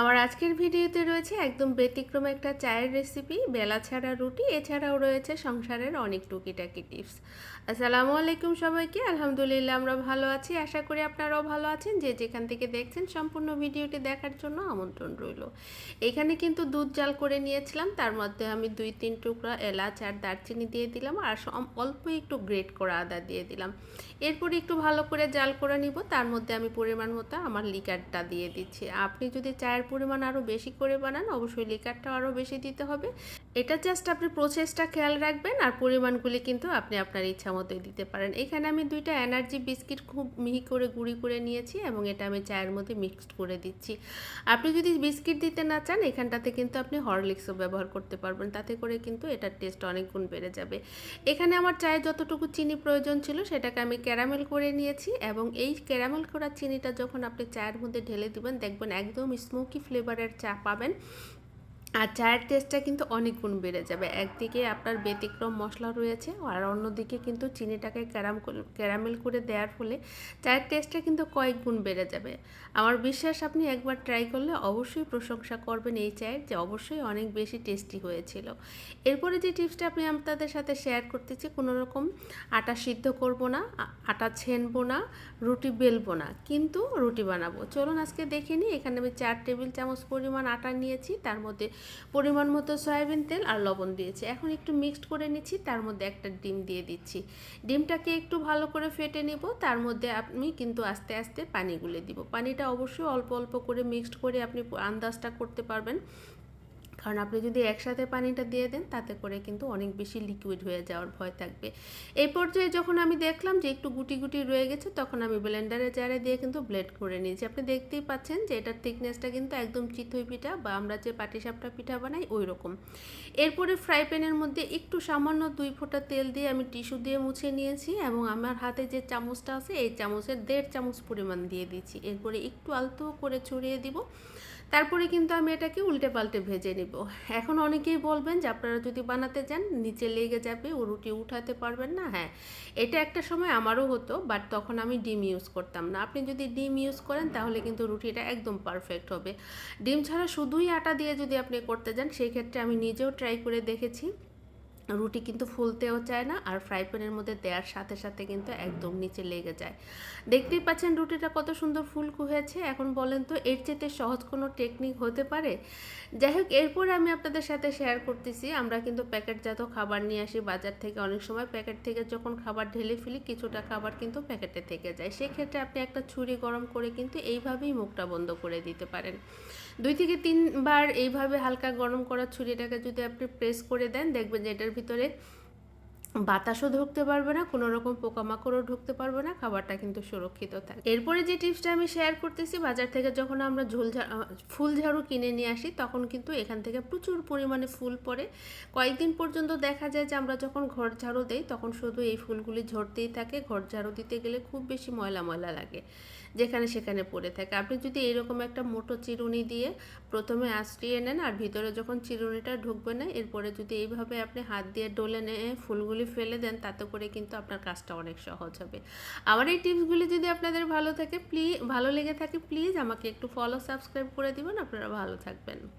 আমার আজকের ভিডিওতে রয়েছে একদম ব্যতিক্রম একটা চায়ের রেসিপি বেলা ছাড়া রুটি, এছাড়াও রয়েছে সংসারের অনেক টুকিটাকি টিপস আসসালামু আলাইকুম সবাইকে, আলহামদুলিল্লাহ আমরা ভালো আছি, আশা করি আপনারাও ভালো আছেন, যে যেখান থেকে দেখছেন সম্পূর্ণ ভিডিওটি দেখার জন্য আমন্ত্রণ রইল। এখানে কিন্তু দুধ জাল করে নিয়েছিলাম, তার মধ্যে আমি দুই তিন টুকরা এলাচ আর দারচিনি দিয়ে দিলাম আর অল্প একটু গ্রেট করা আদা দিয়ে দিলাম। এরপরে একটু ভালো করে জাল করে নিব, তার মধ্যে আমি পরিমাণ মতো আমার লিকারটা দিয়ে দিচ্ছি। আপনি যদি চায়ের পরিমাণ আরও বেশি করে বানান, অবশ্যই লিকারটা আরও বেশি দিতে হবে। এটা জাস্ট আপনি প্রসেসটা খেয়াল রাখবেন আর পরিমাণগুলি কিন্তু আপনি আপনার ইচ্ছা মতোই দিতে পারেন। এখানে আমি দুইটা এনার্জি বিস্কিট খুব মিহি করে গুঁড়ি করে নিয়েছি এবং এটা আমি চায়ের মধ্যে মিক্সড করে দিচ্ছি। আপনি যদি বিস্কিট দিতে না চান, এখানটাতে কিন্তু আপনি হরলিক্সও ব্যবহার করতে পারবেন। তাতে করে কিন্তু এটার টেস্ট অনেক গুণ বেড়ে যাবে। এখানে আমার চায়ে যতটুকু চিনি প্রয়োজন ছিল, সেটাকে আমি ক্যারামেল করে নিয়েছি এবং এই ক্যারামেল করা চিনিটা যখন আপনি চায়ের মধ্যে ঢেলে দিবেন, দেখবেন একদম স্মোকি ফ্লেভারের চা পাবেন? আর চায়ের টেস্টটা কিন্তু অনেক গুণ বেড়ে যাবে। একদিকে আপনার ব্যতিক্রম মশলা রয়েছে আর অন্যদিকে কিন্তু চিনিটাকে ক্যারাম ক্যারামেল করে দেওয়ার ফলে চায়ের টেস্টটা কিন্তু কয়েক গুণ বেড়ে যাবে। আমার বিশ্বাস, আপনি একবার ট্রাই করলে অবশ্যই প্রশংসা করবেন এই চায়ের যে অবশ্যই অনেক বেশি টেস্টি হয়েছিল। এরপরে যে টিপসটা আমি আপনাদের সাথে শেয়ার করতেছি কোনো রকম আটা সিদ্ধ করব না আটা ছেনবো না, রুটি বেলবো না, কিন্তু রুটি বানাবো। চলুন আজকে দেখে নিই, এখানে আমি চার টেবিল চামচ পরিমাণ আটা নিয়েছি, তার মধ্যে পরিমাণ মতো সয়াবিন তেল আর লবণ দিয়েছি। এখন একটু মিক্সড করে নিচ্ছি, তার মধ্যে একটা ডিম দিয়ে দিচ্ছি। ডিমটাকে একটু ভালো করে ফেটে নেব, তার মধ্যে আপনি কিন্তু আস্তে আস্তে পানি গুলে দিব। পানিটা অবশ্যই অল্প অল্প করে মিক্সড করে আপনি আন্দাজটা করতে পারবেন। কারণ আপনি যদি একসাথে পানিটা দিয়ে দেন, তাতে করে কিন্তু অনেক বেশি লিকুইড হয়ে যাওয়ার ভয় থাকবে। এই পর্যায়ে যখন আমি দেখলাম যে একটু গুটি গুটি রয়ে গেছে, তখন আমি ব্লেন্ডারে জারে দিয়ে কিন্তু ব্লেড করে নিয়েছি। আপনি দেখতেই পাচ্ছেন যে এটার থিকনেসটা কিন্তু একদম চিতই পিঠা বা আমরা যে পাটিসাপটা পিঠা বানাই ওই রকম এরপরে ফ্রাই প্যানের মধ্যে একটু সামান্য দুই ফোঁটা তেল দিয়ে আমি টিস্যু দিয়ে মুছে নিয়েছি এবং আমার হাতে যে চামচটা আছে, এই চামচের দেড় চামচ পরিমাণ দিয়ে দিচ্ছি এরপরে একটু আলতো করে ছড়িয়ে দিব। তারপরে কিন্তু আমি এটাকে উল্টে পাল্টে ভেজে নিব। এখন অনেকেই বলবেন যে আপনারা যদি বানাতে যান নিচে লেগে যাবে, ও রুটি উঠাতে পারবেন না হ্যাঁ। এটা একটা সময় আমারও হতো, বাট তখন আমি ডিম ইউজ করতাম না। আপনি যদি ডিম ইউজ করেন, তাহলে কিন্তু রুটিটা একদম পারফেক্ট হবে। ডিম ছাড়া শুধুই আটা দিয়ে যদি আপনি করতে যান সেই ক্ষেত্রে আমি নিজেও ট্রাই করে দেখেছি। রুটি কিন্তু ফুলতেও চায় না আর ফ্রাই প্যানের মধ্যে দেওয়ার সাথে সাথে কিন্তু একদম নিচে লেগে যায়। দেখতেই পাচ্ছেন রুটিটা কত সুন্দর ফুলকু হয়েছে। এখন বলেন তো, এর চেয়ে সহজ কোনো টেকনিক হতে পারে? যাই হোক এরপরে আমি আপনাদের সাথে শেয়ার করতেছি। আমরা কিন্তু প্যাকেটজাত খাবার নিয়ে আসি। বাজার থেকে অনেক সময় প্যাকেট থেকে যখন খাবার ঢেলে ফেলি, কিছুটা খাবার কিন্তু প্যাকেটে থেকে যায়। সেক্ষেত্রে আপনি একটা ছুরি গরম করে কিন্তু এইভাবেই মুখটা বন্ধ করে দিতে পারেন। দুই থেকে তিনবার এইভাবে হালকা গরম করা ছুরিটাকে যদি আপনি প্রেস করে দেন, দেখবেন যে এটার ভিতরে বাতাসও ঢুকতে পারবে না কোনো রকম পোকামাকড়ও ঢুকতে পারবে না, খাবারটা কিন্তু সুরক্ষিত থাকে। এরপরে যে টিপসটা আমি শেয়ার করতেছি, বাজার থেকে যখন আমরা ঝোল ফুল ঝাড়ু কিনে নিয়ে আসি, তখন কিন্তু এখান থেকে প্রচুর পরিমাণে ফুল পড়ে। কয়েকদিন পর্যন্ত দেখা যায় যে আমরা যখন ঘর ঝাড়ু দেই, তখন শুধু এই ফুলগুলি ঝরতেই থাকে। ঘর ঝাড়ু দিতে গেলে খুব বেশি ময়লা ময়লা লাগে, যেখানে সেখানে পড়ে থাকে। আপনি যদি এরকম একটা মোটো চিরুনি দিয়ে প্রথমে আশ্রিয়ে নেন, আর ভিতরে যখন চিরুনিটা ঢুকবে না, এরপরে যদি এইভাবে আপনি হাত দিয়ে ডলে নিয়ে ফুলগুলি ফেলে দেন, তাতে করে কিন্তু আপনার কাজটা অনেক সহজ হবে। আমার এই টিপসগুলি যদি আপনাদের ভালো থাকে প্লিজ ভালো লেগে থাকে, প্লিজ আমাকে একটু ফলো সাবস্ক্রাইব করে দিবেন। আপনারা ভালো থাকবেন।